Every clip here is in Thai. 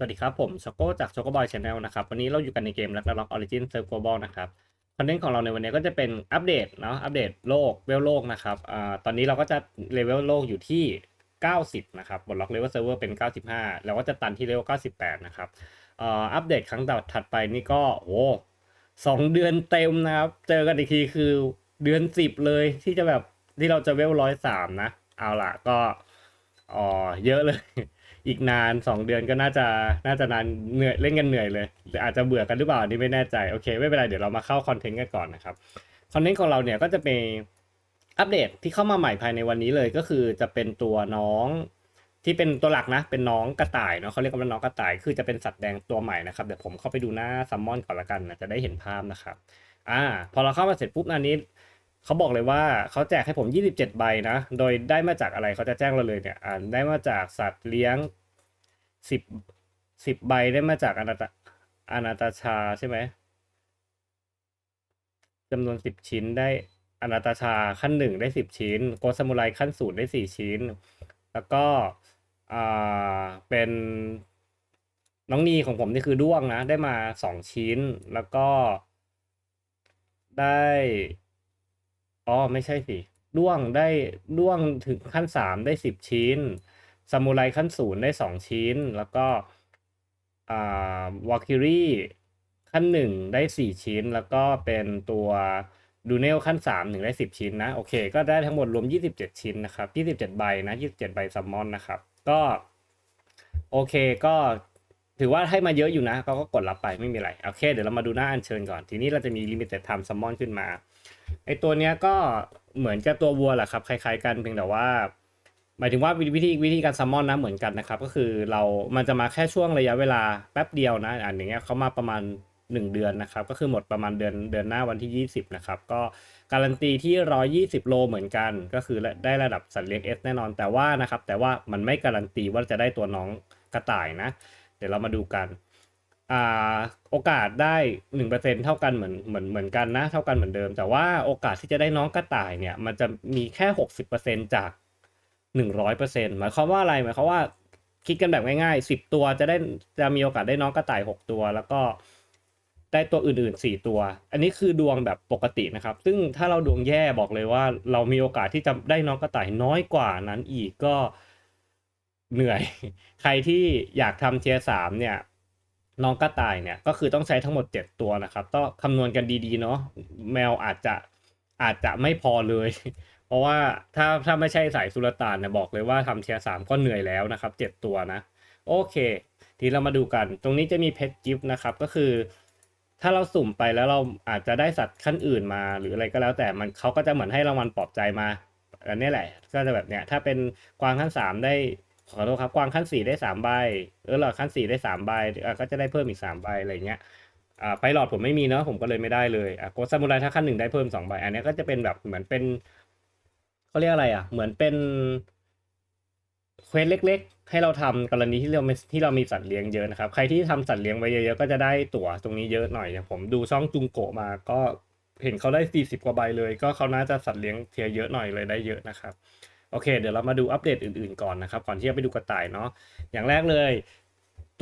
สวัสดีครับ ผมช็อกโกจากช็อกโกบอยชาแนลนะครับ วันนี้เราอยู่กันในเกม Ragnarok Origin Serve Global นะครับ คอนเทนต์ของเราในวันนี้ก็จะเป็นอัปเดตเนาะอัปเดตโลกเวลโลกนะครับอ่าตอนนี้เราก็จะเลเวลโลกอยู่ที่ 90 นะครับบนล็อกเลเวลเซิร์ฟเวอร์เป็น 95 แล้วก็จะตันที่เลเวล98 นะครับอ่าอัปเดตครั้งต่อถัดไปนี่ก็โอ้สองเดือนเต็มนะครับ เจอกันอีกทีคือเดือน 10 เลยที่จะแบบที่เราจะเวลร้อยสามนะ เอาล่ะก็อ๋อเยอะเลย อีกนาน 2 เดือนก็น่าจะน่าจะนานเหนื่อยเล่นกันเหนื่อยเลยอาจจะเบื่อกันหรือเปล่านนี่ไม่แน่ใจโอเคไม่เป็นไรเดี๋ยวเรามาเข้าคอนเทนต์กันก่อนนะครับคอนเทนต์ของเราเนี่ยก็จะเป็นอัปเดตที่เข้ามาใหม่ภายในวันนี้เลยก็คือจะเป็นตัวน้องที่เป็นตัวหลักนะเป็นน้องกระต่ายเนาะเขาเรียกกันว่าน้องกระต่ายคือจะเป็นสัตว์แดงตัวใหม่นะครับเดี๋ยวผมเข้าไปดูหน้าซัมมอนก่อนละกันนะจะได้เห็นภาพนะครับอ่าพอเราเข้ามาเสร็จปุ๊บอันนี้ เขาบอกเลยว่าเขาแจกให้ผม 27 ใบนะ โดยได้มาจากอะไรเขาจะแจ้งเราเลยเนี่ยอ่าได้มาจากสัตว์เลี้ยง 10 10 ใบได้มาจากอนาตาอนาตาชาใช่ไหมจำนวน 10 ชิ้นได้อนาตาชาขั้นหนึ่งได้ 10 ชิ้น โกซามูไรขั้นศูนย์ได้ 4 ชิ้น แล้วก็อ่าเป็นน้องนีของผมนี่คือด้วงนะ ได้มา 2 ชิ้นแล้วก็ได้ อ๋อไม่ใช่สิด้วงได้ด้วงถึงขั้นสามได้สิบชิ้นซามูไรขั้นศูนย์ได้สองชิ้น แล้วก็อ่าวาคิรี่ขั้นหนึ่งได้สี่ชิ้น แล้วก็เป็นตัวดูเนลขั้นสามหนึ่งได้สิบชิ้นนะ โอเค ก็ได้ทั้งหมดรวมยี่สิบเจ็ดชิ้นนะครับยี่สิบเจ็ดใบนะยี่สิบเจ็ดใบซัมมอนนะครับ ก็ โอเคก็ถือว่าให้มาเยอะอยู่นะก็ก็กดรับไปไม่มีอะไร โอเค เดี๋ยวเรามาดูหน้าอัญเชิญก่อน ทีนี้เราจะมี limited time summon ขึ้นมา ไอตัวเนี้ยก็เหมือนกับตัววัวแหละครับคล้ายๆกันเพียงแต่ว่า หมายถึงว่าวิธีวิธีการซัมมอนนะเหมือนกันนะครับ ก็คือเรามันจะมาแค่ช่วงระยะเวลาแป๊บเดียวนะอันอย่างเงี้ยเขามาประมาณ 1 เดือนนะครับ ก็คือหมดประมาณเดือนเดือนหน้าวันที่ 20 นะครับ ก็การันตีที่ 120 โลเหมือนกัน ก็คือได้ระดับสัตว์เลี้ยง S แน่นอนแต่ว่านะครับแต่ว่ามันไม่การันตีว่าจะได้ตัวน้องกระต่ายนะ เดี๋ยวเรามาดูกัน อ่าโอกาสได้หนึ่งเปอร์เซ็นเท่ากันเหมือนเหมือนเหมือนกันนะ เท่ากันเหมือนเดิม แต่ว่าโอกาสที่จะได้น้องกระต่ายเนี่ย มันจะมีแค่หกสิบเปอร์เซ็นจากหนึ่งร้อยเปอร์เซ็นหมายความว่าอะไรหมายความว่าคิดกันแบบง่ายๆสิบตัวจะได้จะมีโอกาสได้น้องกระต่ายหกตัว แล้วก็ได้ตัวอื่นๆสี่ตัว อันนี้คือดวงแบบปกตินะครับ ซึ่งถ้าเราดวงแย่บอกเลยว่า เรามีโอกาสที่จะได้น้องกระต่ายน้อยกว่านั้นอีกก็เหนื่อย ใครที่อยากทำเทียสามเนี่ย น้องกระต่ายเนี่ยก็คือต้องใช้ทั้งหมด 7 ตัวนะครับต้องคำนวณกันดีๆเนาะแมวอาจจะอาจจะไม่พอเลย เพราะว่าถ้าถ้าไม่ใช่สายสุลต่านเนี่ยบอกเลยว่าทำเทียสามก็เหนื่อยแล้วนะครับเจ็ดตัวนะ โอเค ทีเรามาดูกัน ตรงนี้จะมีเพชรกิฟต์นะครับก็คือ ถ้าเราสุ่มไปแล้วเราอาจจะได้สัตว์ขั้นอื่นมาหรืออะไรก็แล้ว แต่มันเขาก็จะเหมือนให้รางวัลปลอบใจมาอันนี้แหละ ก็จะแบบเนี้ยถ้าเป็นกวางขั้นสามได้ ขอโทษครับกวางขั้นสี่ได้สามใบเออหลอดขั้นสี่ได้สามใบก็จะได้เพิ่มอีกสามใบอะไรเงี้ยอ่าไปหลอดผมไม่มีเนาะผมก็เลยไม่ได้เลยอะโกซามูไรถ้าขั้นหนึ่งได้เพิ่มสองใบอันนี้ก็จะเป็นแบบเหมือนเป็นเขาเรียกอะไรอะ เหมือนเป็นเควสเล็ก ๆ ให้เราทำกรณีที่เราม่ที่เรามีสัตว์เลี้ยงเยอะนะครับ ใครที่ทำสัตว์เลี้ยงไว้เยอะๆก็จะได้ตั๋วตรงนี้เยอะหน่อยอย่างผมดูช่องจุงโกะมาก็เห็นเขาได้สี่สิบกว่าใบเลย ก็เขาน่าจะสัตว์เลี้ยงเทียเยอะหน่อยเลยได้เยอะนะครับ โอเค เดี๋ยวเรามาดูอัปเดตอื่นๆก่อนนะครับ ก่อนที่จะไปดูกระต่ายเนาะอย่างแรกเลย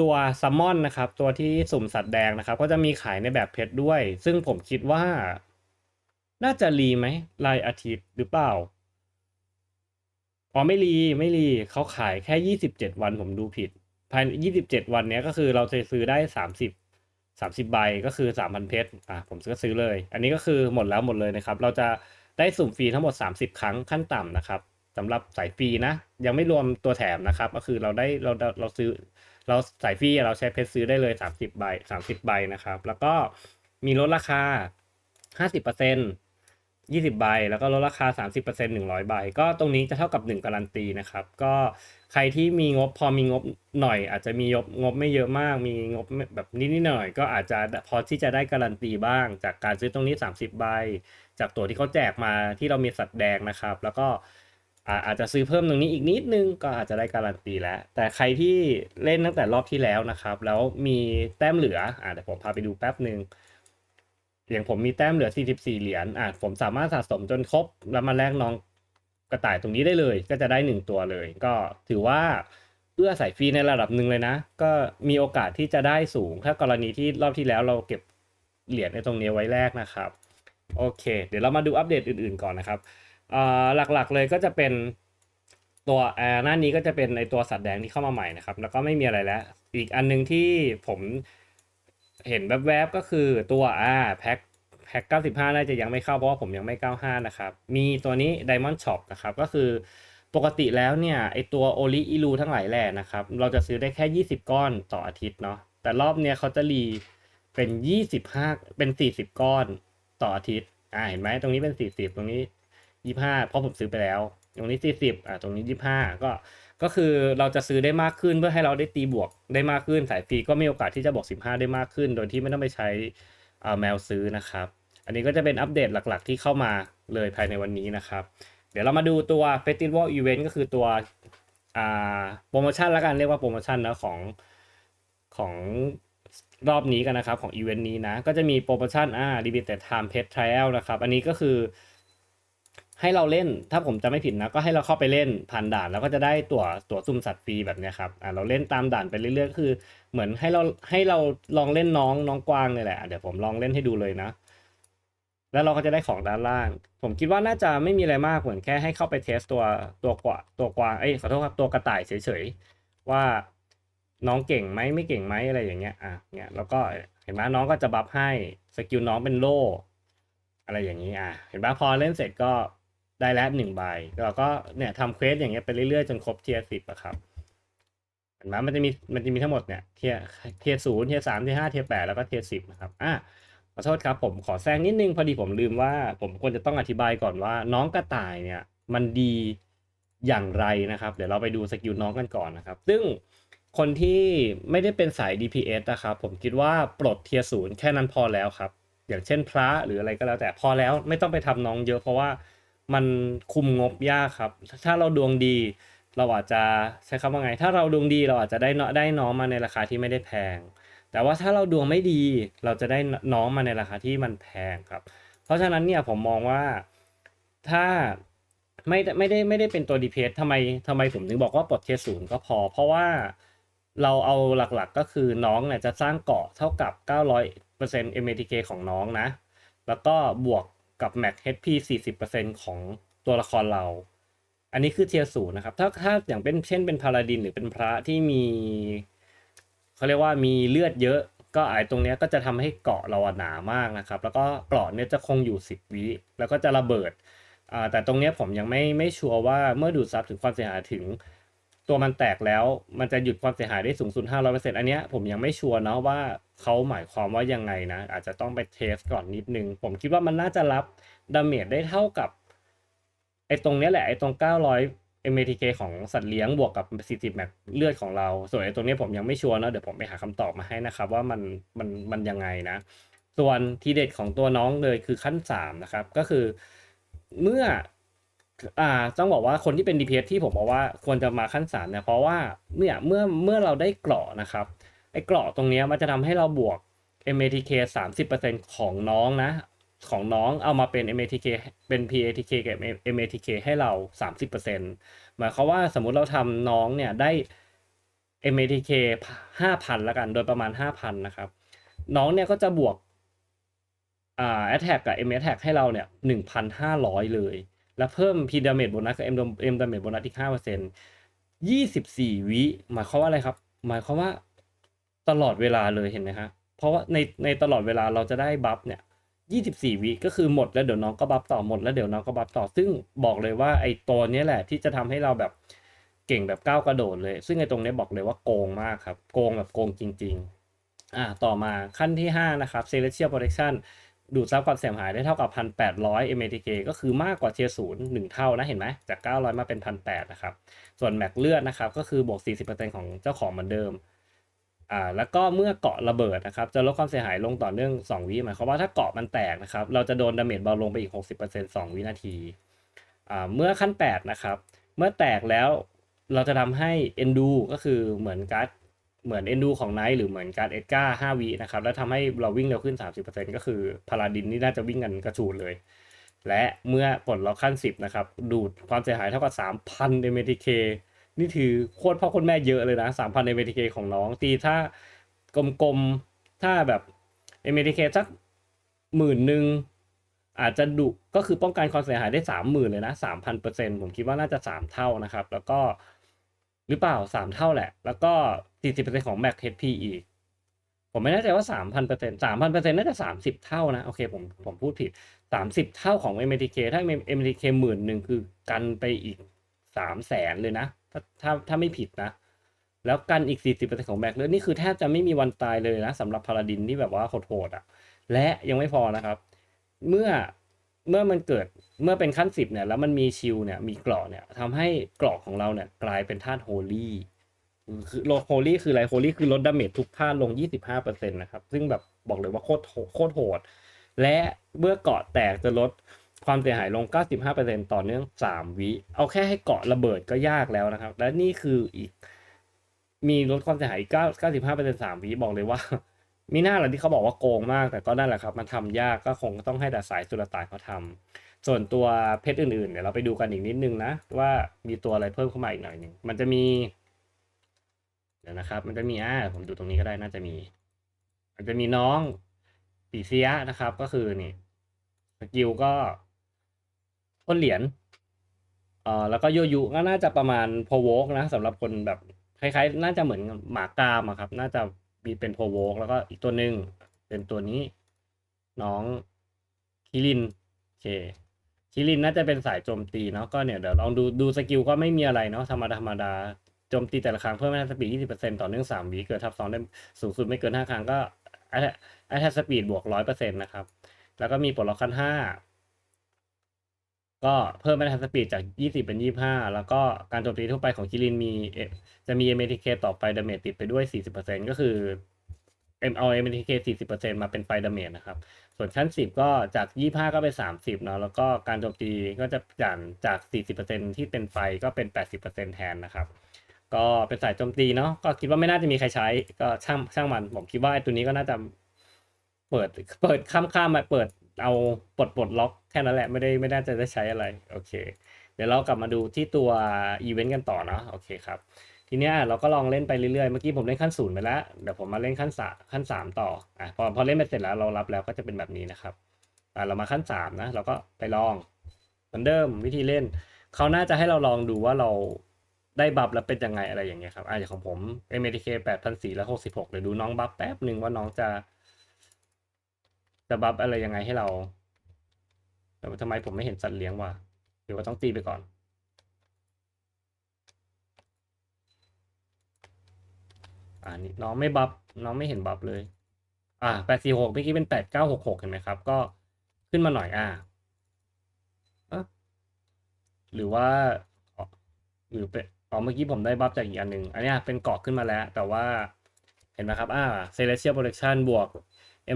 ตัวซัมมอนนะครับ ตัวที่สุ่มสัตว์แดงนะครับ ก็จะมีขายในแบบเพชรด้วย ซึ่งผมคิดว่า น่าจะรีไหมรายอาทิตย์หรือเปล่าอ๋อไม่รีไม่รีเขาขายแค่ยี่สิบเจ็ดวันผมดูผิด ภายในยี่สิบเจ็ดวันเนี้ยก็คือเราจะซื้อได้สามสิบสามสิบใบก็คือสามพันเพชรอะผมก็ซื้อเลย อันนี้ก็คือหมดแล้วหมดเลยนะครับ เราจะได้สุ่มฟรีทั้งหมดสามสิบครั้งขั้นต่ำนะครับ สำหรับสายฟรีนะ ยังไม่รวมตัวแถมนะครับ ก็คือเราได้เราเราเราซื้อเราสายฟรีเราใช้เพชรซื้อได้เลยสามสิบใบสามสิบใบนะครับ แล้วก็มีลดราคาห้าสิบเปอร์เซนยี่สิบใบ แล้วก็ลดราคาสามสิบเปอร์เซนหนึ่งร้อยใบ ก็ตรงนี้จะเท่ากับหนึ่งการันตีนะครับ ก็ใครที่มีงบพอมีงบหน่อย อาจจะมีงบงบไม่เยอะมาก มีงบแบบนิดๆหน่อยก็อาจจะพอที่จะได้การันตีบ้าง จากการซื้อตรงนี้สามสิบใบ จากตัวที่เขาแจกมาที่เรามีสัตว์แดงนะครับ แล้วก็ อาจจะซื้อเพิ่มตรงนี้อีกนิดนึงก็อาจจะได้การันตีแล้ว แต่ใครที่เล่นตั้งแต่รอบที่แล้วนะครับ แล้วมีแต้มเหลืออ่าเดี๋ยวผมพาไปดูแป๊บหนึ่งอย่างผมมีแต้มเหลือ 44 เหรียญอ่าผมสามารถสะสมจนครบ แล้วมาแลกน้องกระต่ายตรงนี้ได้เลย ก็จะได้หนึ่งตัวเลย ก็ถือว่าเอื้อใส่ฟรีในระดับหนึ่งเลยนะ ก็มีโอกาสที่จะได้สูง ถ้ากรณีที่รอบที่แล้วเราเก็บเหรียญในตรงนี้ไว้แรกนะครับ โอเค เดี๋ยวเรามาดูอัปเดตอื่นๆก่อนนะครับ หลักๆเลยก็จะเป็นตัวอ่าหน้านี้ก็จะเป็นในตัวสัตว์แดงที่เข้ามาใหม่นะครับ แล้วก็ไม่มีอะไรแล้ว อีกอันหนึงที่ผมเห็นแวบๆก็คือตัวอ่าแพ็คแพ็ค95 น่าจะยังไม่เข้าเพราะว่าผมยังไม่ 95 นะครับ มีตัวนี้ Diamond Shop นะครับ ก็คือปกติแล้วเนี่ยไอตัวโอลิอีลูทั้งหลายแหล่นะครับ เราจะซื้อได้แค่ 20 ก้อนต่ออาทิตย์เนาะแต่รอบเนี้ยเขาจะรีเป็น 25 เป็น 40 ก้อนต่ออาทิตย์อ่าเห็นไหมตรงนี้เป็น 40 ตรงนี้ 25เพราะผมซื้อไปแล้ว ตรงนี้40อ่าตรงนี้25ก็ก็คือเราจะซื้อได้มากขึ้นเพื่อให้เราได้ตีบวกได้มากขึ้น สายฟรีก็มีโอกาสที่จะบวก15ได้มากขึ้น โดยที่ไม่ต้องไปใช้อ่าแมวซื้อนะครับ อันนี้ก็จะเป็นอัปเดตหลักๆ ที่เข้ามาเลยภายในวันนี้นะครับ เดี๋ยวเรามาดูตัว Festival Event ก็คือตัวอ่าโปรโมชั่นล้วกันเรียกว่าโปรโมชั่นนะของของรอบนี้กันนะครับของอีเวนต์นี้นะ ก็จะมีโปรโมชั่นอ่า limited time pet trial นะครับ อันนี้ก็คือ ให้เราเล่น ถ้าผมจะไม่ผิดนะ ก็ให้เราเข้าไปเล่นผ่านด่านแล้วก็จะได้ตั๋วตั๋วซุ่มสัตว์ฟรีแบบนี้ครับอ่าเราเล่นตามด่านไปเรื่อยๆก็คือ เหมือนให้เราให้เราลองเล่นน้องน้องกวางเนี่ยแหละอะเดี๋ยวผมลองเล่นให้ดูเลยนะ แล้วเราก็จะได้ของด้านล่าง ผมคิดว่าน่าจะไม่มีอะไรมากเหมือนแค่ให้เข้าไปเทสตัวตัวกว่าตัวกวางเอ้ยขอโทษครับตัวกระต่ายเฉยๆว่าน้องเก่งไหมไม่เก่งไหมอะไรอย่างเงี้ยอะเนี่ยแล้วก็เห็นไหมน้องก็จะบัฟให้สกิลน้องเป็นโล่อะไรอย่างนี้อะเห็นปะพอเล่นเสร็จก็ ได้แล้วหนึ่งใบเราก็เนี่ยทำเควสอย่างเงี้ยไปเรื่อยๆจนครบเทียร์สิบอะครับเห็นไหมมันจะมีมันจะมีทั้งหมดเนี่ยเทียเทียศูนย์เทียสามเทียห้าเทียแปดแล้วก็เทียสิบนะครับอะขอโทษครับผมขอแซงนิดนึงพอดีผมลืมว่า ผมควรจะต้องอธิบายก่อนว่า น้องกระต่ายเนี่ยมันดีอย่างไรนะครับ เดี๋ยวเราไปดูสกิลน้องกันก่อนนะครับ ซึ่งคนที่ไม่ได้เป็นสาย DPS นะครับ ผมคิดว่าปลดเทียศูนย์แค่นั้นพอแล้วครับ อย่างเช่นพระหรืออะไรก็แล้วแต่พอแล้วไม่ต้องไปทำน้องเยอะเพราะว่า มันคุมงบยากครับ ถ้าเราดวงดี เราอาจจะใช้คำว่าไง ถ้าเราดวงดีเราอาจจะได้เนาะได้น้องมาในราคาที่ไม่ได้แพง แต่ว่าถ้าเราดวงไม่ดี เราจะได้น้องมาในราคาที่มันแพงครับ เพราะฉะนั้นเนี่ยผมมองว่าถ้าไม่ได้ไม่ได้ไม่ได้เป็นตัว DPS ทำไมทำไมผมถึงบอกว่าปลดเทียร์ศูนย์ก็พอ เพราะว่าเราเอาหลักๆก็คือน้องเนี่ยจะสร้างเกาะเท่ากับ 900% MATK ของน้องนะ แล้วก็บวก กับ Max HP 40%ของตัวละครเรา อันนี้คือเทียร์ศูนย์นะครับ ถ้าถ้าอย่างเป็นเช่นเป็นพาลาดินหรือเป็นพระที่มีเขาเรียกว่ามีเลือดเยอะ ก็ไอ้ตรงนี้ก็จะทำให้เกาะเราหนามากนะครับ แล้วก็เกราะเนี่ยจะคงอยู่ 10 วิแล้วก็จะระเบิดแต่ตรงเนี้ยผมยังไม่ไม่ชัวร์ว่าเมื่อดูดซับถึงความเสียหายถึง ตัวมันแตกแล้วมันจะหยุดความเสียหายได้สูงสุด 500%อันเนี้ยผมยังไม่ชัวร์เนาะว่าเขาหมายความว่ายังไงนะ อาจจะต้องไปเทสก่อนนิดนึง ผมคิดว่ามันน่าจะรับดาเมจได้เท่ากับไอ้ตรงเนี้ยแหละไอ้ตรง 900 MATK ของสัตว์เลี้ยงบวกกับ 40 แม็กเลือดของเรา ส่วนไอ้ตรงนี้ผมยังไม่ชัวร์เนะเดี๋ยวผมไปหาคำตอบมาให้นะครับว่ามันมันมันยังไงนะ ส่วนทีเด็ดของตัวน้องเลยคือขั้น 3 นะครับ ก็คือเมื่อ อ่าต้องบอกว่าคนที่เป็น DPS ที่ผมบอกว่าควรจะมาขั้น3เนี่ยเพราะว่าเนี่ยเมื่อเมื่อเราได้เกราะนะครับไอ้เกราะตรงนี้มันจะทำให้เราบวก MATK 30%ของน้องนะของน้องเอามาเป็น MATK เป็น PATK กับ MATK ให้เรา 30%หมายความว่าสมมุติเราทำน้องเนี่ยได้ MATK 5,000ละกันโดยประมาณ 5,000นะครับน้องเนี่ยก็จะบวกอ่า attack กับ M attack ให้เราเนี่ย1,500 เลย แล้วเพิ่ม P damage bonus กับ M M damage bonus อีก5% 24วิหมายความว่าอะไรครับ หมายความว่าตลอดเวลาเลยเห็นไหมครับเพราะว่าในในตลอดเวลาเราจะได้บัฟเนี่ย24วิก็คือหมดแล้วเดี๋ยวน้องก็บัฟต่อหมดแล้วเดี๋ยวน้องก็บัฟต่อซึ่งบอกเลยว่าไอ้ตัวนี้แหละที่จะทำให้เราแบบเก่งแบบก้าวกระโดดเลย ซึ่งไอ้ตรงนี้บอกเลยว่าโกงมากครับ โกงแบบโกงจริง ๆ อ่าต่อมาขั้นที่ 5 นะครับ Celestial Protection ดูดซับความเสียหายได้เท่ากับ 1,800 MATK ก็คือมากกว่าเทียร์ศูนย์หนึ่งเท่านะเห็นไหมจาก 900 มาเป็น 1,800 นะครับ ส่วนแม็กเลือดนะครับก็คือบวก 40%ของเจ้าของเหมือนเดิมอ่าแล้วก็เมื่อเกาะระเบิดนะครับจะลดความเสียหายลงต่อเนื่อง 2 วิหมายความว่าถ้าเกาะมันแตกนะครับเราจะโดนดาเมจเบาลงไปอีก 60% 2 วินาทีอ่าเมื่อขั้น 8 นะครับ เมื่อแตกแล้วเราจะทำให้เอนดูก็คือเหมือนการ์ด เหมือนเอนดูของไนท์หรือเหมือนการเอ็ดการ์5วินะครับ แล้วทำให้เราวิ่งเร็วขึ้น 30%ก็คือพาราดินนี่น่าจะวิ่งกันกระฉูดเลย และเมื่อปลดล็อกขั้น 10 นะครับ ดูดความเสียหายเท่ากับ 3,000 MTK นี่ถือโคตรพ่อโคตรแม่เยอะเลยนะสามพันใน MTK ของน้อง ตีถ้ากลมๆ ถ้าแบบ MTK สักหมื่นหนึ่งอาจจะดุก็คือป้องกันความเสียหายได้สามหมื่นเลยนะสามพันเปอร์เซ็นผมคิดว่าน่าจะสามเท่านะครับ แล้วก็หรือเปล่าสามเท่าแหละ แล้วก็ สี่สิบเปอร์เซ็นของ Mac HP อีก ผมไม่แน่ใจว่าสามพันเปอร์เซ็นสามพันเปอร์เซ็นน่าจะสามสิบเท่านะ โอเค ผมผมพูดผิดสามสิบเท่าของ MTK ถ้า MTK หมื่นหนึ่งคือกันไปอีกสามแสนเลยนะ ถ้าถ้าถ้าไม่ผิดนะ แล้วกันอีก 40%ของแบ็คเลยนี่คือแทบจะไม่มีวันตายเลยนะสำหรับพาราดินที่แบบว่าโหดๆอะ และยังไม่พอนะครับ เมื่อเมื่อมันเกิดเมื่อเป็นขั้นสิบเนี่ยแล้วมันมีชิลเนี่ยมีเกราะเนี่ยทำให้เกราะของเราเนี่ยกลายเป็นธาตุโฮลี่ คือโลโฮลี่คืออะไรโฮลี่คือลดดาเมจทุกธาตุลง 25%นะครับ ซึ่งแบบบอกเลยว่าโคตรโหโคตรโหด และเมื่อเกาะแตกจะลดความเสียหายลง 95%ต่อเนื่อง 3 วิ เอาแค่ให้เกาะระเบิดก็ยากแล้วนะครับ และนี่คืออีก มีลดความเสียหาย9 95% 3 วิบอกเลยว่า มีหน้าหละที่เขาบอกว่าโกงมาก แต่ก็นั่นแหละครับ มันทำยากก็คงต้องให้แต่สายสุรตายเขาทำส่วนตัวเพชรอื่นๆ เดี๋ยวเราไปดูกันอีกนิดนึงนะ ว่ามีตัวอะไรเพิ่มเข้ามาอีกหน่อยหนึ่งมันจะมี เดี๋ยวนะครับ มันจะมีอ่าผมดูตรงนี้ก็ได้น่าจะมี มันจะมีน้องปีเซียนะครับ ก็คือนี่สกิลก็พ่นเหรียญเอ่อแล้วก็โยยุก็น่าจะประมาณโพโวกนะสำหรับคนแบบคล้ายๆ น่าจะเหมือนหมากามอะครับ น่าจะมีเป็นโพโวกแล้วก็อีกตัวหนึ่งเป็นตัวนี้ น้องคิรินโอเคคิรินน่าจะเป็นสายโจมตีเนาะก็เนี่ยเดี๋ยวลองดูดูสกิลก็ไม่มีอะไรเนาะธรรมดาธรรมดา โจมตีแต่ละครั้งเพิ่มแอทแทสปีดยี่สิบเปอร์เซ็นต์ต่อเนื่องสามวิเกิดทับซ้อนได้สูงสุดไม่เกินห้าครั้งก็แอทแทสปีดบวกร้อยเปอร์เซ็นต์นะครับ แล้วก็มีปลดล็อกขั้นห้าก็เพิ่มแอทแทสปีดจากยี่สิบเป็นยี่สิบห้าแล้วก็การโจมตีทั่วไปของคิรินมีจะมีเอเมทิเคต่อไปดาเมจติดไปด้วยสี่สิบเปอร์เซ็นต์ก็คือเอ็มเอาเอ็มทีเคสี่สิบเปอร์เซ็นต์มาเป็นไฟดาเมจนะครับ ส่วนชั้นสิบก็จากยี่ห้าก็เป็นสามสิบเนาะ แล้วก็การโจมตีก็จะจากจากสี่สิบเปอร์เซ็นที่เป็นไฟก็เป็นแปดสิบเปอร์เซ็นแทนนะครับ ก็เป็นสายโจมตีเนาะก็คิดว่าไม่น่าจะมีใครใช้ ก็ช่างช่างมัน ผมคิดว่าไอ้ตัวนี้ก็น่าจะเปิดเปิดข้ามข้ามมาเปิดเอาปลดปลดล็อกแค่นั้นแหละไม่ได้ไม่น่าจะได้ใช้อะไร โอเค เดี๋ยวเรากลับมาดูที่ตัวอีเวนต์กันต่อเนาะโอเคครับ ทีเนี้ยเราก็ลองเล่นไปเรื่อยๆ เมื่อกี้ผมเล่นขั้นศูนย์ไปแล้วเดี๋ยวผมมาเล่นขั้นสาขั้นสามต่ออะพอพอเล่นไปเสร็จแล้วเรารับแล้วก็จะเป็นแบบนี้นะครับอะเรามาขั้นสามนะเราก็ไปลองเหมือนเดิมวิธีเล่นเขาน่าจะให้เราลองดูว่าเรา ได้บัฟแล้วเป็นยังไงอะไรอย่างเงี้ยครับอะอย่างของผม MTK แปดพันสี่ร้อยหกสิบหกเดี๋ยวดูน้องบัฟแป๊บหนึ่งว่าน้องจะ จะบัฟอะไรยังไงให้เรา แต่ว่าทำไมผมไม่เห็นสัตว์เลี้ยงวะหรือว่าต้องตีไปก่อนอ่านี่น้องไม่บัฟน้องไม่เห็นบัฟเลย อ่าแปดสี่หกเมื่อกี้เป็นแปดเก้าหกหกเห็นไหมครับ ก็ขึ้นมาหน่อยอ่าหรือว่าหรือเป็น อ๋อเมื่อกี้ผมได้บัฟจากอีกอันหนึ่งอันนี้เป็นเกาะขึ้นมาแล้ว แต่ว่าเห็นไหมครับอ่า Celestial Protection บวก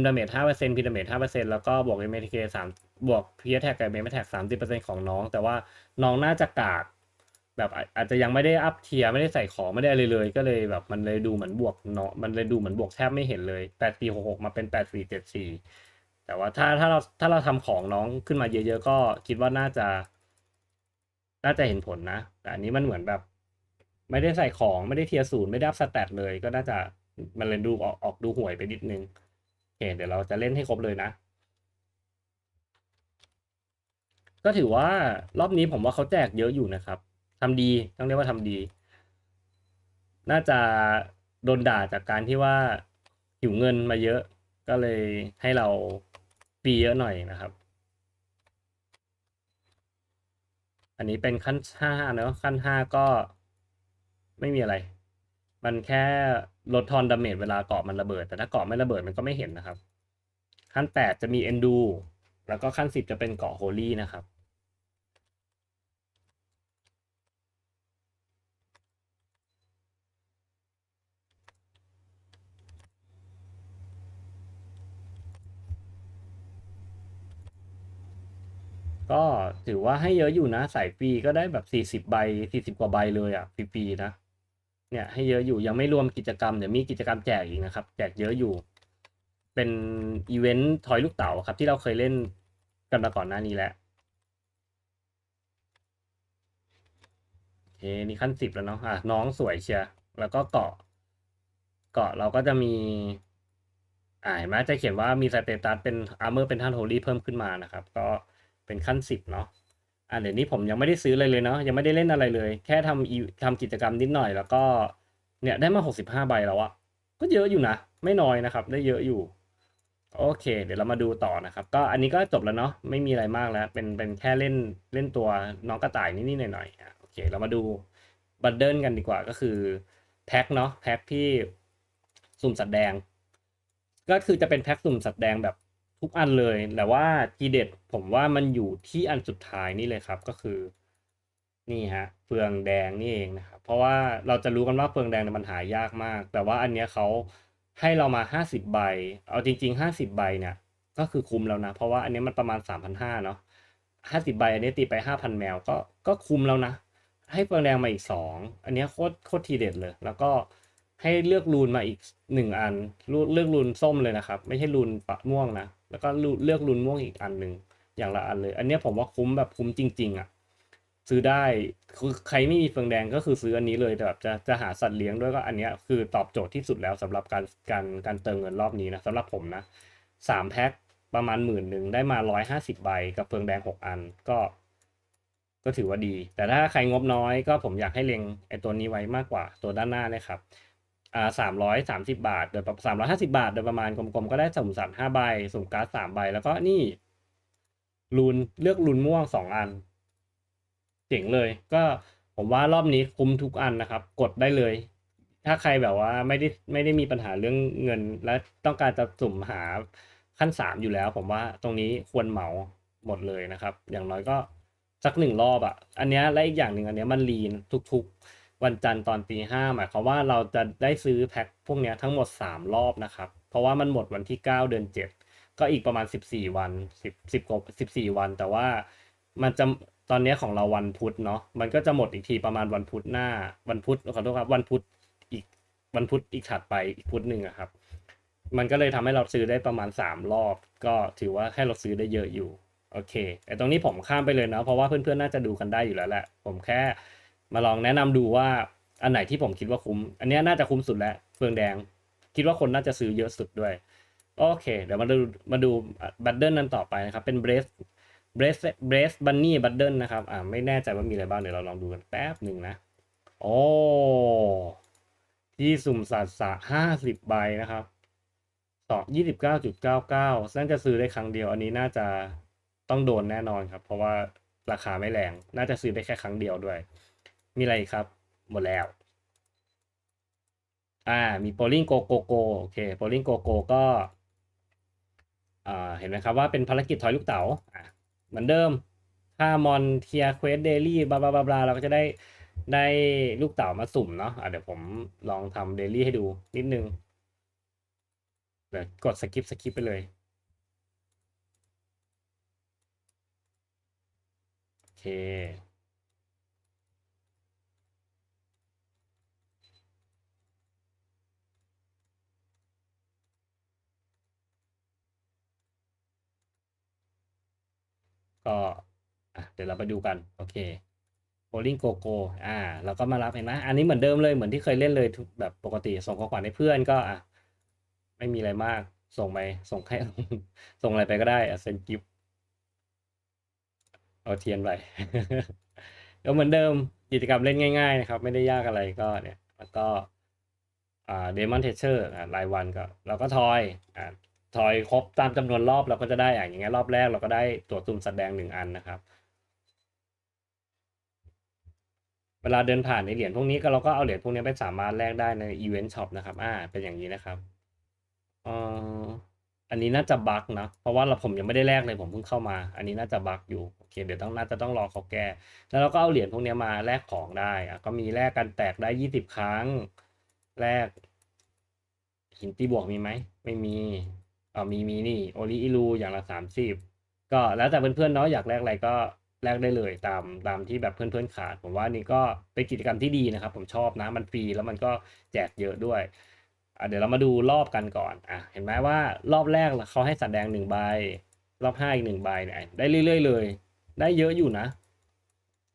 M damage 5% P damage 5%แล้วก็บวก MTK 3บวก P attack กับ M attack 30%ของน้อง แต่ว่าน้องน่าจะกากแบบอาจจะยังไม่ได้อัพเทียไม่ได้ใส่ของไม่ได้อะไรเลย ก็เลยแบบมันเลยดูเหมือนบวกเนาะมันเลยดูเหมือนบวกแทบไม่เห็นเลยแปดสี่หกหกมาเป็นแปดสี่เจ็ดสี่แต่ว่าถ้าถ้าเราถ้าเราทำของน้องขึ้นมาเยอะ ๆ ก็คิดว่าน่าจะ น่าจะเห็นผลนะ แต่อันนี้มันเหมือนแบบ ไม่ได้ใส่ของไม่ได้เทียร์ศูนย์ไม่ได้อัพสแตทเลย ก็น่าจะมันเลยดูออกออกดูห่วยไปนิดนึงโอเคเดี๋ยวเราจะเล่นให้ครบเลยนะ ก็ถือว่ารอบนี้ผมว่าเขาแจกเยอะอยู่นะครับทำดีต้องเรียกว่าทำดี น่าจะโดนด่าจากการที่ว่าหิวเงินมาเยอะก็เลยให้เราฟรีเยอะหน่อยนะครับ อันนี้เป็นขั้นห้าเนอะขั้นห้าก็ ไม่มีอะไร มันแค่ลดทอนดาเมจเวลาเกาะมันระเบิด แต่ถ้าเกาะไม่ระเบิดมันก็ไม่เห็นนะครับ ขั้นแปดจะมีเอนดูแล้วก็ขั้นสิบจะเป็นเกาะโฮลี่นะครับก็ถือว่าให้เยอะอยู่นะ สายฟรีก็ได้แบบสี่สิบใบสี่สิบกว่าใบเลยอะฟรีๆนะ เนี่ยให้เยอะอยู่ยังไม่รวมกิจกรรมเดี๋ยวมีกิจกรรมแจกอีกนะครับ แจกเยอะอยู่ เป็นอีเวนต์ทอยลูกเต๋าครับ ที่เราเคยเล่นกันมาก่อนหน้านี้แล้วโอเคนี่ขั้นสิบแล้วเนาะอะน้องสวยเชียร์แล้วก็เกาะ เกาะเราก็จะมีอ่าเห็นไหมจะเขียนว่ามีสเตตัสเป็นอาร์เมอร์เป็นท่านโฮลี่เพิ่มขึ้นมานะครับ ก็เป็นขั้นสิบเนาะ อ่าเดี๋ยวนี้ผมยังไม่ได้ซื้ออะไรเลยเนาะยังไม่ได้เล่นอะไรเลย แค่ทำอีทำกิจกรรมนิดหน่อย แล้วก็เนี่ยได้มาหกสิบห้าใบแล้วอะก็เยอะอยู่นะไม่น้อยนะครับ ได้เยอะอยู่ โอเค เดี๋ยวเรามาดูต่อนะครับ ก็อันนี้ก็จบแล้วเนาะไม่มีอะไรมากแล้ว เป็นเป็นแค่เล่นเล่นตัวน้องกระต่ายนิดๆหน่อยๆอะโอเค เรามาดูบัตเดิลกันดีกว่าก็คือแพ็คเนาะแพ็คที่สุ่มสัตว์แดง ก็คือจะเป็นแพ็คสุ่มสัตว์แดงแบบ ทุกอันเลย แต่ว่าทีเด็ดผมว่ามันอยู่ที่อันสุดท้ายนี่เลยครับก็คือ นี่ฮะเฟืองแดงนี่เองนะครับเพราะว่าเราจะรู้กันว่าเฟืองแดงมันหายากมาก แต่ว่าอันเนี้ยเขาให้เรามาห้าสิบใบ เอาจริงๆห้าสิบใบเนี่ย ก็คือคุ้มแล้วนะ เพราะว่าอันเนี้ยมันประมาณสามพันห้าเนาะห้าสิบใบ อันนี้ตีไปห้าพันแมว ก็ ก็คุ้มแล้วนะ ให้เฟืองแดงมาอีกสองอันเนี้ยโคตร โคตรทีเด็ดเลย แล้วก็ให้เลือกรูนมาอีกหนึ่งอันเลือกเลือกรูนส้มเลยนะครับ ไม่ใช่รูนปะม่วงนะ แล้วก็เลือกรูนม่วงอีกอันหนึ่งอย่างละอันเลย อันนี้ผมว่าคุ้มแบบคุ้มจริง ๆอะซื้อได้คือใครไม่มีเฟืองแดงก็คือซื้ออันนี้เลยแต่แบบจะจะหาสัตว์เลี้ยงด้วยก็อันนี้คือตอบโจทย์ที่สุดแล้วสำหรับการการการเติมเงินรอบนี้นะสำหรับผมนะสามแพ็คประมาณหมื่นหนึ่งได้มาร้อยห้าสิบใบกับเฟืองแดงหกอันก็ ก็ถือว่าดี แต่ถ้าใครงบน้อยก็ผมอยากให้เล็งไอ้ตัวนี้ไว้มากกว่าตัวด้านหน้าเนี่ยครับ อ่าสามร้อยสามสิบาทโดยสามร้อยห้าสิบาทโดยประมาณกลมๆก็ได้สุ่มสัตว์ห้าใบสุ่มการ์ดสามใบแล้วก็นี่ลูนเลือกลูนม่วงสองอัน เจ๋งเลย ก็ผมว่ารอบนี้คุ้มทุกอันนะครับ กดได้เลย ถ้าใครแบบว่าไม่ได้ไม่ได้มีปัญหาเรื่องเงิน และต้องการจะสุ่มหาขั้นสามอยู่แล้ว ผมว่าตรงนี้ควรเหมาหมดเลยนะครับ อย่างน้อยก็สักหนึ่งรอบอะ่ะ อันเนี้ยและอีกอย่างหนึ่งอันเนี้ยมันลีนทุก ๆ วันจันทร์ตอนตีห้าหมายความว่าเราจะได้ซื้อแพ็คพวกนี้ทั้งหมดสามรอบนะครับ เพราะว่ามันหมดวันที่เก้าเดือนเจ็ดก็อีกประมาณสิบสี่วันสิบสิบกว่าสิบสี่วัน แต่ว่ามันจะตอนนี้ของเราวันพุธเนาะมันก็จะหมดอีกทีประมาณวันพุธหน้า วันพุธขอโทษครับวันพุธอีกวันพุธอีกถัดไปอีกพุธหนึ่งอะครับ มันก็เลยทำให้เราซื้อได้ประมาณสามรอบ ก็ถือว่าให้เราซื้อได้เยอะอยู่โอเคแต่ตรงนี้ผมข้ามไปเลยเนาะเพราะว่าเพื่อนๆน่าจะดูกันได้อยู่แล้วแหละผมแค่ มาลองแนะนำดูว่าอันไหนที่ผมคิดว่าคุ้ม อันนี้น่าจะคุ้มสุดแล้วเฟืองแดง คิดว่าคนน่าจะซื้อเยอะสุดด้วย โอเค เดี๋ยวมาดูมาดูบัตเดิลนั้นต่อไปนะครับ เป็นเบรสเบรสเบรสบันนี่บัตเดิลนะครับ อ่าไม่แน่ใจว่ามีอะไรบ้าง เดี๋ยวเราลองดูกันแป๊บหนึ่งนะ โอ้ที่สุ่มสัตว์สะห้าสิบใบนะครับสองยี่สิบเก้าจุดเก้าเก้านั่นจะซื้อได้ครั้งเดียว อันนี้น่าจะต้องโดนแน่นอนครับ เพราะว่าราคาไม่แรง น่าจะซื้อได้แค่ครั้งเดียวด้วย มีอะไรครับ หมดแล้ว อ่า มีโปลิงโกโกโกโอเคโปลิงโกโกก็อ่าเห็นไหมครับว่าเป็นภารกิจทอยลูกเต๋าอ่าเหมือนเดิมถ้ามอนเทียเควสเดลี่บลาบลาบลาบาเราก็จะได้ได้ลูกเต๋ามาสุ่มเนาะอ่าเดี๋ยวผมลองทำเดลี่ให้ดูนิดนึง เดี๋ยวกดสกิปสกิปไปเลย โอเค ก็เดี๋ยวเราไปดูกัน โอเคโบลิ่งโกโกอ่าเราก็มารับเห็นไหมอันนี้เหมือนเดิมเลยเหมือนที่เคยเล่นเลยแบบปกติส่งของขวัญให้เพื่อนก็อะไม่มีอะไรมาก ส่งไปส่งแค่ส่งอะไรไปก็ได้อะเซนกิฟเอาเทียนไปก็เหมือนเดิมกิจกรรมเล่นง่ายๆนะครับ ไม่ได้ยากอะไรก็เนี่ย แล้วก็อ่าเดมอนเทเชอร์รายวันก็ เราก็ทอยอ่า ทอยครบตามจำนวนรอบเราก็จะได้อย่างเงี้ยรอบแรกเราก็ได้ตัวตุ่มแสดงหนึ่งอันนะครับ เวลาเดินผ่านในเหรียญพวกนี้ก็เราก็เอาเหรียญพวกนี้ไปสามารถแลกได้ในอีเวนต์ช็อปนะครับ อ่า เป็นอย่างนี้นะครับเอ่ออันนี้น่าจะบั๊กนะ เพราะว่าเราผมยังไม่ได้แลกเลยผมเพิ่งเข้ามา อันนี้น่าจะบั๊กอยู่โอเคเดี๋ยวต้องน่าจะต้องรอเขาแก้ แล้วเราก็เอาเหรียญพวกนี้มาแลกของได้อะก็มีแลกกันแตกได้ยี่สิบครั้ง แลกหินตีบวกมีไหมไม่มี อ่ามีมีนี่โอริอิรูอย่างละสามสิบก็แล้วแต่เพื่อนๆเนาะอยากแลกอะไรก็แลกได้เลยตามตามที่แบบเพื่อนๆขาด ผมว่านี่ก็เป็นกิจกรรมที่ดีนะครับ ผมชอบนะมันฟรีแล้วมันก็แจกเยอะด้วยเดี๋ยวเรามาดูรอบกันก่อนอะเห็นไหมว่ารอบแรกเขาให้สัตว์แดงหนึ่งใบรอบห้าอีกหนึ่งใบเนี่ยได้เรื่อย ๆ เลย ได้เยอะอยู่นะ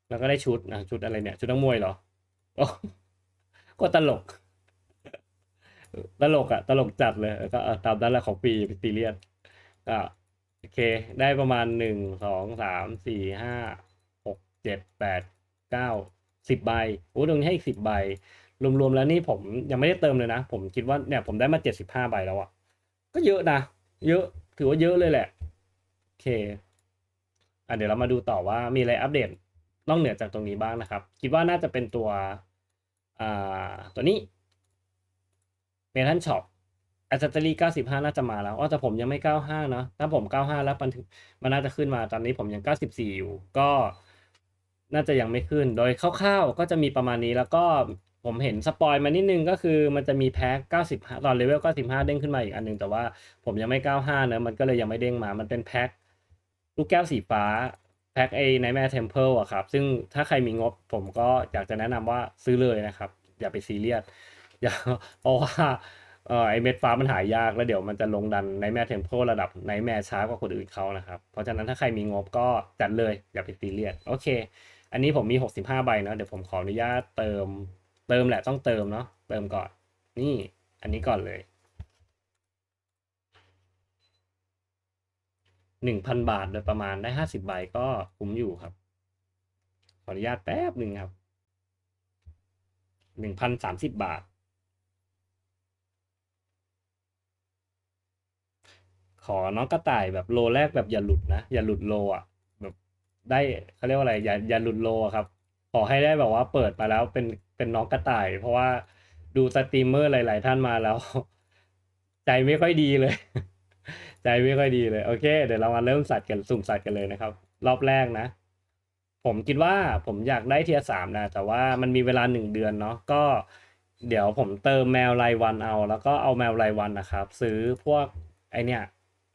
แล้วก็ได้ชุดนะชุดอะไรเนี่ย ชุดนักมวยเหรอโอ้ก็ตลก ตลกอะตลกจัดเลยก็ตามนั้นแหละของปีไปซีเรียสก็โอเค ได้ประมาณหนึ่งสองสามสี่ห้าหกเจ็ดแปดเก้าสิบใบโอ้ตรงนี้ให้อีกสิบใบ รวมๆแล้วนี่ผมยังไม่ได้เติมเลยนะ ผมคิดว่าเนี่ยผมได้มาเจ็ดสิบห้าใบแล้วอะก็เยอะนะ เยอะถือว่าเยอะเลยแหละโอเคอะเดี๋ยวเรามาดูต่อว่ามีอะไรอัปเดตนอกเหนือจากตรงนี้บ้างนะครับ คิดว่าน่าจะเป็นตัวอ่าตัวนี้ เมทัลช็อปแอสเซอรี่95น่าจะมาแล้วอ๋อแต่ผมยังไม่95เนอะถ้าผม95แล้วมันถึงมันน่าจะขึ้นมาตอนนี้ผมยัง94อยู่ ก็น่าจะยังไม่ขึ้น โดยคร่าวๆก็จะมีประมาณนี้แล้วก็ผมเห็นสปอยมานิดนึงก็คือมันจะมีแพ็ค95 ตอนเลเวล95 เด้งขึ้นมาอีกอันนึง แต่ว่าผมยังไม่ 95เนอะมันก็เลยยังไม่เด้งมา มันเป็นแพ็คลูกแก้วสีฟ้า แพ็คไอ้ Nightmare Temple อะครับ ซึ่งถ้าใครมีงบผมก็อยากจะแนะนำว่าซื้อเลยนะครับ อย่าไปซีเรียส อย่าเพราะว่าเออไอเม็ดฟ้ามันหายากแล้วเดี๋ยวมันจะลงดันในแม่เทมเพลระดับในแม่ช้ากว่าคนอื่นเขานะครับ เพราะฉะนั้นถ้าใครมีงบก็จัดเลยอย่าไปซีเรียสโอเค อันนี้ผมมี 65 ใบเนาะเดี๋ยวผมขออนุญาตเติมเติมแหละต้องเติมเนาะเติมก่อน นี่อันนี้ก่อนเลย1,000บาทโดยประมาณได้50ใบก็คุ้มอยู่ครับ ขออนุญาตแป๊บหนึ่งครับ1,030บาท ขอน้องกระต่ายแบบโลแรกแบบอย่าหลุดนะอย่าหลุดโลอะแบบได้เขาเรียกว่าอะไรอย่าอย่าหลุดโลครับ ขอให้ได้แบบว่าเปิดมาแล้วเป็นเป็นน้องกระต่าย เพราะว่าดูสตรีมเมอร์หลาย ๆ ท่านมาแล้ว ใจไม่ค่อยดีเลย ใจไม่ค่อยดีเลยโอเค เดี๋ยวเรามาเริ่มสัตว์กันสุ่มสัตว์กันเลยนะครับ รอบแรกนะ ผมคิดว่าผมอยากได้เทียสามนะ แต่ว่ามันมีเวลาหนึ่งเดือนเนาะก็เดี๋ยวผมเติมแมวรายวันเอา แล้วก็เอาแมวรายวันนะครับ ซื้อพวกไอเนี่ย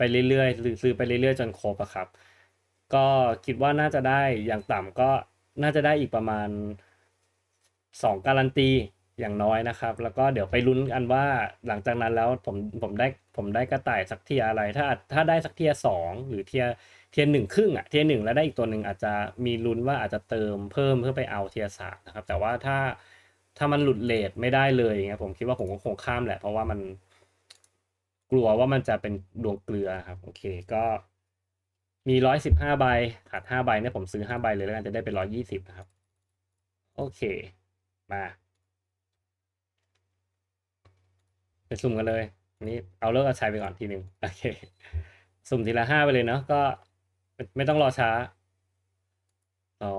ไปเรื่อยๆซื้อไปเรื่อยๆ จนครบอะครับ ก็คิดว่าน่าจะได้อย่างต่ำก็น่าจะได้อีกประมาณสองการันตีอย่างน้อยนะครับ แล้วก็เดี๋ยวไปลุ้นกันว่าหลังจากนั้นแล้วผมผมได้ผมได้กระต่ายสักเทียอะไร ถ้าถ้าได้สักเทียสองหรือเทียเทียหนึ่งครึ่งอะเทียหนึ่งแล้วได้อีกตัวหนึ่งอาจจะมีลุ้นว่าอาจจะเติมเพิ่มเพื่อไปเอาเทียสามนะครับ แต่ว่าถ้าถ้ามันหลุดเลทไม่ได้เลยอย่างเงี้ยผมคิดว่าผมก็คงข้ามแหละเพราะว่ามัน กลัวว่ามันจะเป็นดวงเกลือครับ โอเคก็มีร้อยสิบห้าใบขาดห้าใบเนี่ยผมซื้อห้าใบเลยแล้วกันจะได้เป็นร้อยยี่สิบนะครับ โอเค มาไปสุ่มกันเลยนี้เอาเลิกเอาใช้ไปก่อนทีหนึ่งโอเค สุ่มทีละห้าไปเลยเนาะก็ไม่ไม่ต้องรอช้าต่อ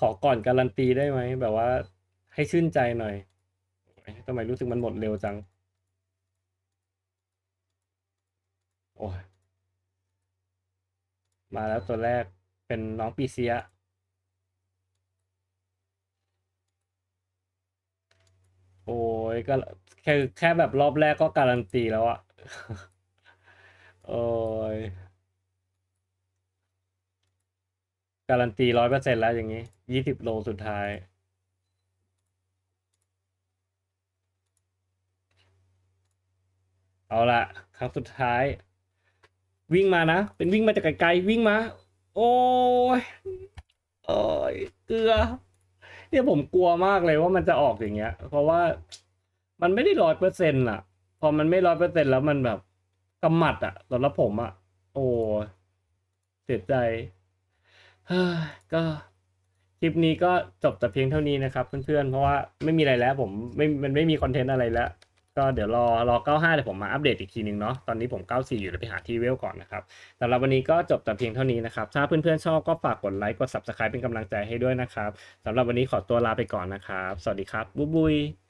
ขอก่อนการันตีได้ไหมแบบว่าให้ชื่นใจหน่อย ทำไมรู้สึกมันหมดเร็วจัง โอ้ยมาแล้วตัวแรกเป็นน้องปีเซีย โอ้ยก็แค่แค่แบบรอบแรกก็การันตีแล้วอะโอ้ยการันตีร้อยเปอร์เซ็นต์แล้วอย่างนี้ยี่สิบโลสุดท้าย เอาละครั้งสุดท้าย วิ่งมานะ เป็นวิ่งมาจากไกลๆวิ่งมา โอ้ยโอ้ยเกลือ เนี่ยผมกลัวมากเลยว่ามันจะออกอย่างเงี้ย เพราะว่ามันไม่ได้ร้อยเปอร์เซ็นต์อะพอมันไม่ร้อยเปอร์เซ็นต์แล้วมันแบบกำหมัดอะสำหรับผมอะโอ้เสียใจเฮ้ยก็คลิปนี้ก็จบแต่เพียงเท่านี้นะครับเพื่อนๆ เพราะว่าไม่มีอะไรแล้วผมไม่มันไม่มีคอนเทนต์อะไรแล้ว ก็เดี๋ยวรอรอ 95เดี๋ยวผมมาอัปเดตอีกทีหนึ่งเนาะตอนนี้ผม 94 อยู่เดี๋ยวไปหาที่เวลก่อนนะครับสำหรับวันนี้ก็จบแต่เพียงเท่านี้นะครับ ถ้าเพื่อนๆชอบก็ฝากกดไลค์กด Subscribe เป็นกำลังใจให้ด้วยนะครับสำหรับวันนี้ขอตัวลาไปก่อนนะครับ สวัสดีครับบ๊ายบาย